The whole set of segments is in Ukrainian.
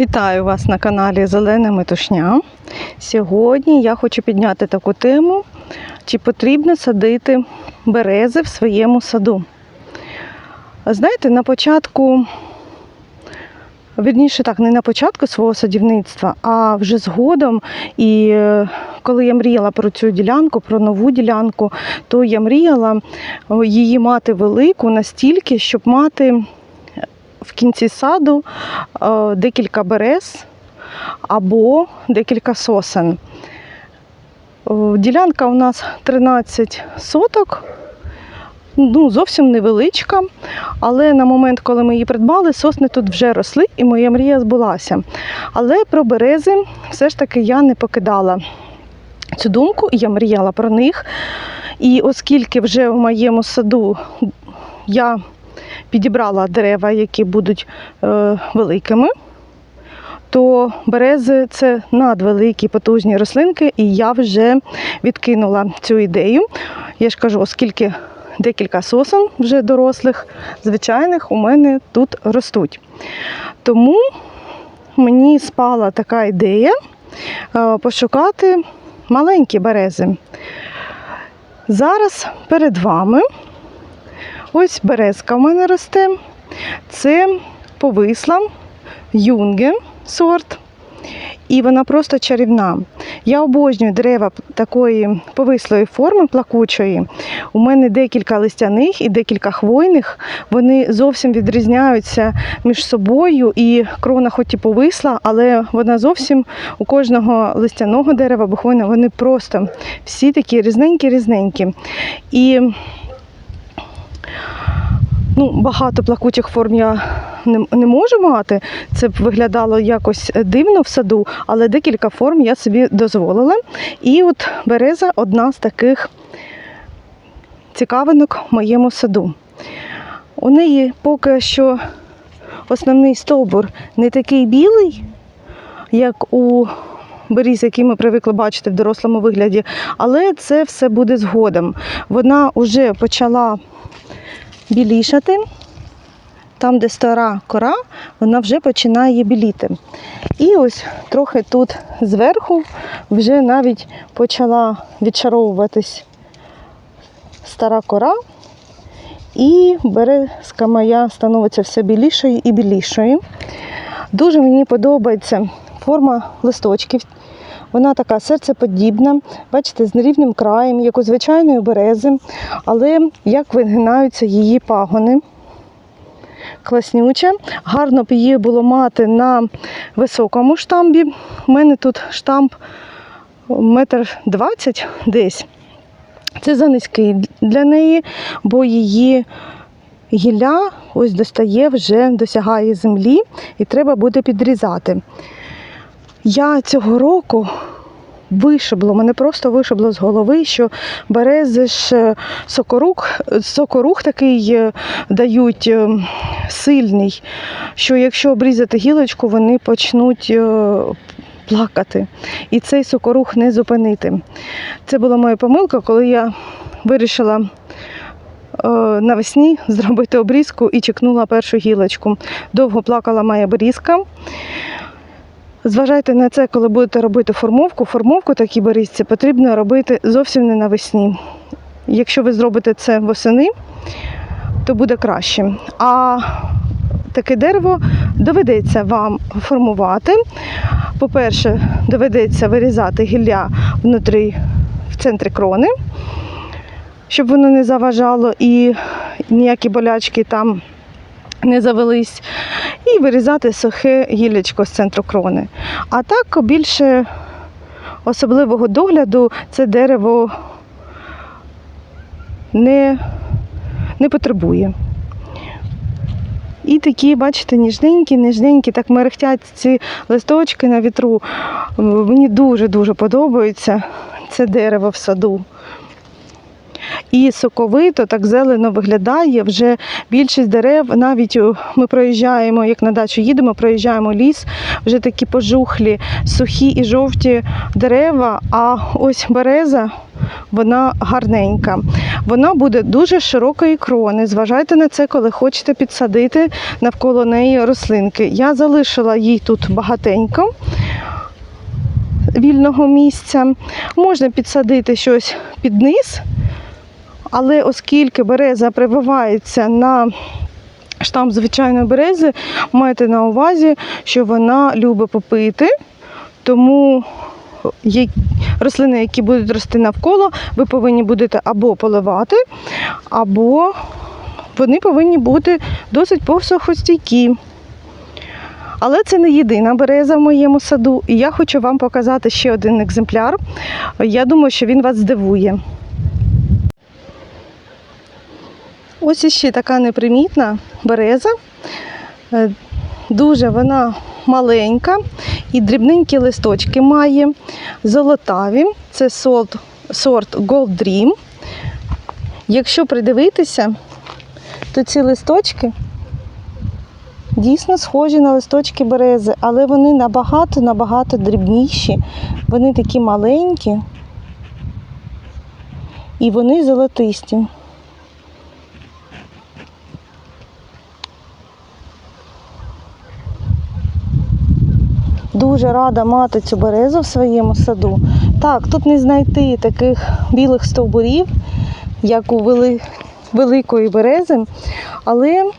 Вітаю вас на каналі Зелена Метушня. Сьогодні я хочу підняти таку тему, чи потрібно садити берези в своєму саду. Знаєте, на початку, вірніше так, не на початку свого садівництва, а вже згодом. І е, коли я мріяла про цю ділянку, про нову ділянку, то я мріяла її мати велику настільки, щоб мати в кінці саду е, декілька берез або декілька сосен. Ділянка у нас 13 соток, ну, зовсім невеличка, але на момент, коли ми її придбали, сосни тут вже росли і моя мрія збулася. Але про берези все ж таки я не покидала цю думку, я мріяла про них. І оскільки вже в моєму саду я підібрала дерева, які будуть е, великими, то берези це надвеликі потужні рослинки, і я вже відкинула цю ідею. Я ж кажу, оскільки декілька сосен вже дорослих, звичайних, у мене тут ростуть. Тому мені спала така ідея е, пошукати маленькі берези. Зараз перед вами ось березка в мене росте. Це повисла юнге сорт. І вона просто чарівна. Я обожнюю дерева такої повислої форми, плакучої. У мене декілька листяних і декілька хвойних. Вони зовсім відрізняються між собою. І крона, хоч і повисла, але вона зовсім у кожного листяного дерева хвойного, вони просто всі такі різненькі-різненькі. І ну, багато плакучих форм я не, не можу мати. Це б виглядало якось дивно в саду, але декілька форм я собі дозволила. І от береза одна з таких цікавинок в моєму саду. У неї поки що основний стовбур не такий білий, як у беріз, який ми привикли бачити в дорослому вигляді, але це все буде згодом. Вона вже почала білішати. Там, де стара кора, вона вже починає біліти. І ось трохи тут зверху вже навіть почала відчаровуватись стара кора, і березка моя становиться все білішою і білішою. Дуже мені подобається форма листочків. Вона така серцеподібна, бачите, з нерівним краєм, як у звичайної берези, але як вигинаються її пагони. Класнюче. Гарно б її було мати на високому штамбі. У мене тут штамп метр двадцять десь. Це занизький для неї, бо її гілля ось достає, вже досягає землі і треба буде підрізати. Я цього року вишибло, мене просто вишибло з голови, що берези ж е, сокорух, сокорух такий е, дають е, сильний, що якщо обрізати гілочку, вони почнуть плакати. І цей сокорух не зупинити. Це була моя помилка, коли я вирішила навесні зробити обрізку і чекнула першу гілочку. Довго плакала моя берізка. Зважайте на це, коли будете робити формовку. Формовку такій берізці потрібно робити зовсім не навесні. Якщо ви зробите це восени, то буде краще. А таке дерево доведеться вам формувати. По-перше, доведеться вирізати гілля внутрі в центрі крони, щоб воно не заважало і ніякі болячки там не завелись, і вирізати сухе гіллячко з центру крони. А так більше особливого догляду це дерево не, не потребує. І такі, бачите, ніжненькі, ніжненькі, так мерехтять ці листочки на вітру. Мені дуже-дуже подобається це дерево в саду. І соковито, так зелено виглядає. Вже більшість дерев, навіть ми проїжджаємо, як на дачу їдемо, проїжджаємо ліс, вже такі пожухлі, сухі і жовті дерева. А ось береза вона гарненька. Вона буде дуже широкої крони. Зважайте на це, коли хочете підсадити навколо неї рослинки. Я залишила їй тут багатенько вільного місця. Можна підсадити щось під низ, але оскільки береза прививається на штам звичайної берези, майте на увазі, що вона любить попити, тому рослини, які будуть рости навколо, ви повинні будете або поливати, або вони повинні бути досить посухостійкі. Але це не єдина береза в моєму саду. І я хочу вам показати ще один екземпляр. Я думаю, що він вас здивує. Ось іще така непримітна береза. Е, Дуже вона маленька і дрібненькі листочки має. Золотаві. Це сорт, сорт Gold Dream. Якщо придивитися, то ці листочки дійсно схожі на листочки берези, але вони набагато-набагато дрібніші. Вони такі маленькі і вони золотисті. Дуже рада мати цю березу в своєму саду. Так, тут не знайти таких білих стовбурів, як у вели... великої берези, але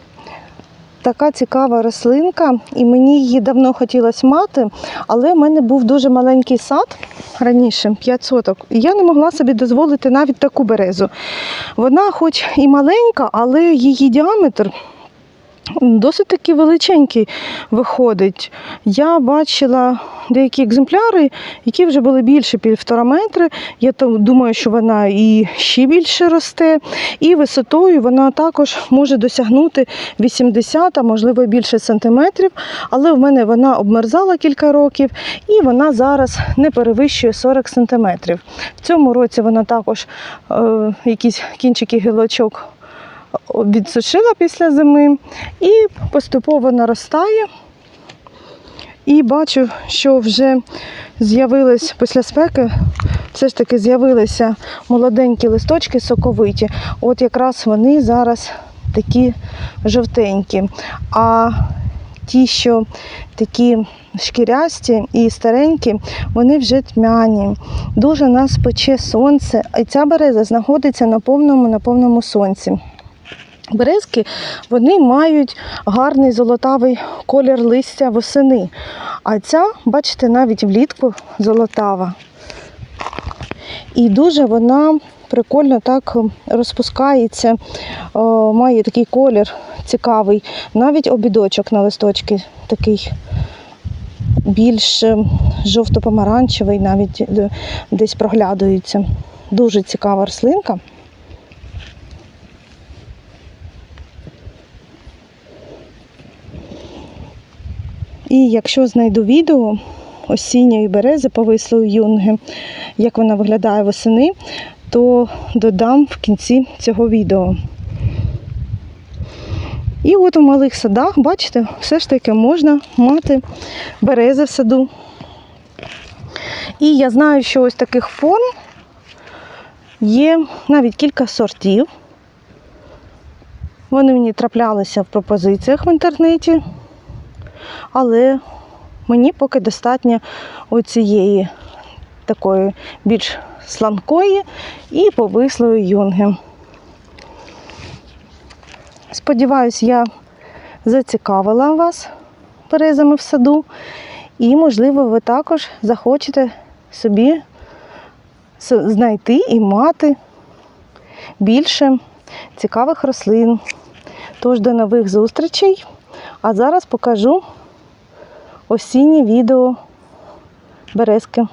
така цікава рослинка, і мені її давно хотілося мати, але в мене був дуже маленький сад раніше, 5 соток, і я не могла собі дозволити навіть таку березу. Вона, хоч і маленька, але її діаметр досить таки величенький виходить. Я бачила деякі екземпляри, які вже були більше півтора метри. Я думаю, що вона і ще більше росте. І висотою вона також може досягнути 80, а можливо більше сантиметрів. Але в мене вона обмерзала кілька років і вона зараз не перевищує 40 сантиметрів. В цьому році вона також е, якісь кінчики гілочок відсушила після зими і поступово наростає. І бачу, що вже з'явились після спеки, все ж таки з'явилися молоденькі листочки соковиті. От якраз вони зараз такі жовтенькі. А ті, що такі шкірясті і старенькі, вони вже тьмяні. Дуже нас пече сонце, і ця береза знаходиться на повному на повному сонці. Березки вони мають гарний золотавий колір листя восени. А ця, бачите, навіть влітку золотава. І дуже вона прикольно так розпускається, має такий колір цікавий. Навіть обідочок на листочки такий більш е, жовто-помаранчевий, навіть е, десь проглядується. Дуже цікава рослинка. І якщо знайду відео осінньої берези повислої юнги, як вона виглядає восени, то додам в кінці цього відео. І от у малих садах, бачите, все ж таки можна мати берези в саду. І я знаю, що ось таких форм є навіть кілька сортів. Вони мені траплялися в пропозиціях в інтернеті але мені поки достатньо оцієї такої більш сланкої і повислої юнги. Сподіваюсь, я зацікавила вас березами в саду, і, можливо, ви також захочете собі знайти і мати більше цікавих рослин. Тож до нових зустрічей. А зараз покажу осіннє відео березки.